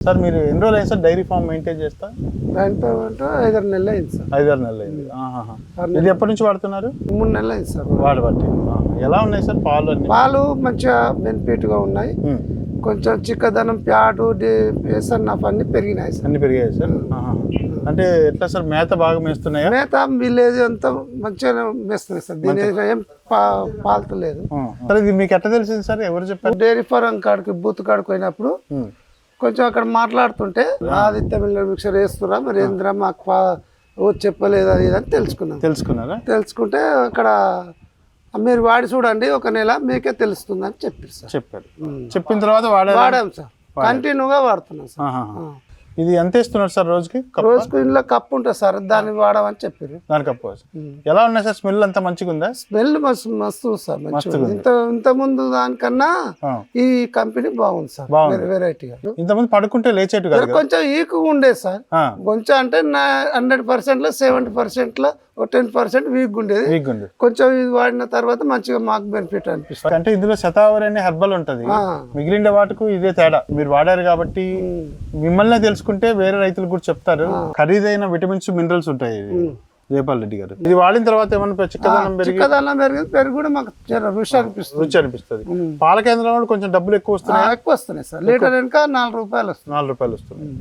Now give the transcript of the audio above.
Sir మీరు ఎన్ని రోజులు అయింది సార్ డైరీ ఫామ్ మెయింటైన్ చేస్తా? దాని పేమెంట్ ఐదారు నెలలు అయింది సార్. ఐదారు నెలలు అయింది. ఆహాహా. ఆరు ఇది ఎప్పటి నుంచి వాడుతున్నారు? మూడు నెలలు అయింది సార్. వాడబట్టి ఆ. ఎలా ఉన్నాయి సార్ పాలు అన్ని? పాలు మంచిగా బెనిఫిట్గా ఉన్నాయి. ఉమ్. కొంచెం చిక్కదనం ప్యాటు ఎస్ఎన్ఎఫ్ అన్ని పెరిగినాయి సార్. అన్ని పెరిగాయి సార్? ఆహాహా. అంటే ఎట్లా సార్ మేత బాగా మేస్తున్నాయా? మేత విలేజ్ అంతా మంచిగా మేస్తున్నాయి సార్. దీని ఏం పా పాలతలేదు ఆ. సరే ఇది మీకు ఎట్లా తెలిసింది సార్? ఎవరు చెప్పారు? డైరీ ఫారం కాడికి బూత్ కాడికి పోయినప్పుడు ఉమ్. కొంచెం అక్కడ మాట్లాడుతుంటే అది తమిళ మిక్సర్ వేస్తురా మరి ఏందిరా మాకు చెప్పలేదు అది అని తెలుసుకున్నాం. తెలుసుకున్నారా? తెలుసుకుంటే అక్కడ మీరు వాడి చూడండి ఒక నెల మీకే తెలుస్తుంది అని చెప్పారు సార్. చెప్పారు. చెప్పిన తర్వాత వాడాం సార్. కంటిన్యూగా వాడుతున్నాం సార్. ఇది ఎంత ఇస్తున్నారు సార్ రోజుకి? రోజుకు ఇంట్లో కప్పు ఉంటుంది సార్ దాన్ని వాడమని చెప్పారు దాని కప్పు ఎలా ఉన్నాయి సార్? స్మెల్ అంతా మంచిగా ఉందా? స్మెల్ మస్తు మస్తు సార్ ఇంత ఇంత ముందు దానికన్నా. ఈ కంపెనీ బాగుంది సార్ బాగుంది. వెరైటీగా. ఇంతమంది పడుకుంటే లేచేట్టు కాదు కదా? కొంచెం ఈకు ఉండేది సార్. కొంచెం అంటే హండ్రెడ్ పర్సెంట్లో సెవెంటీ పర్సెంట్లో ఒక టెన్ పర్సెంట్ వీక్ ఉండేది. వీక్ కొంచెం ఇది వాడిన తర్వాత మంచిగా మాకు బెనిఫిట్ అనిపిస్తుంది. అంటే ఇందులో శతావరి అనే హెర్బల్ ఉంటది. మిగిలిన వాటికి ఇదే తేడా. మీరు వాడారు కాబట్టి మిమ్మల్ని తెలుసుకుంటే వేరే రైతులు కూడా చెప్తారు. ఖరీదైన విటమిన్స్ మినరల్స్ ఉంటాయి జయపాల్ రెడ్డి గారు. ఇది వాడిన తర్వాత ఏమన్నా చిక్కదనం పెరిగి చిక్కదనం పెరిగింది పెరుగు కూడా మాకు రుచి అనిపిస్తుంది. రుచి అనిపిస్తుంది. పాల కేంద్రంలో కొంచెం డబ్బులు ఎక్కువ వస్తున్నాయి? ఎక్కువ వస్తున్నాయి సార్. లీటర్ వెనుక నాలుగు రూపాయలు వస్తుంది నాలుగు రూపాయలు వస్తున్నాయి.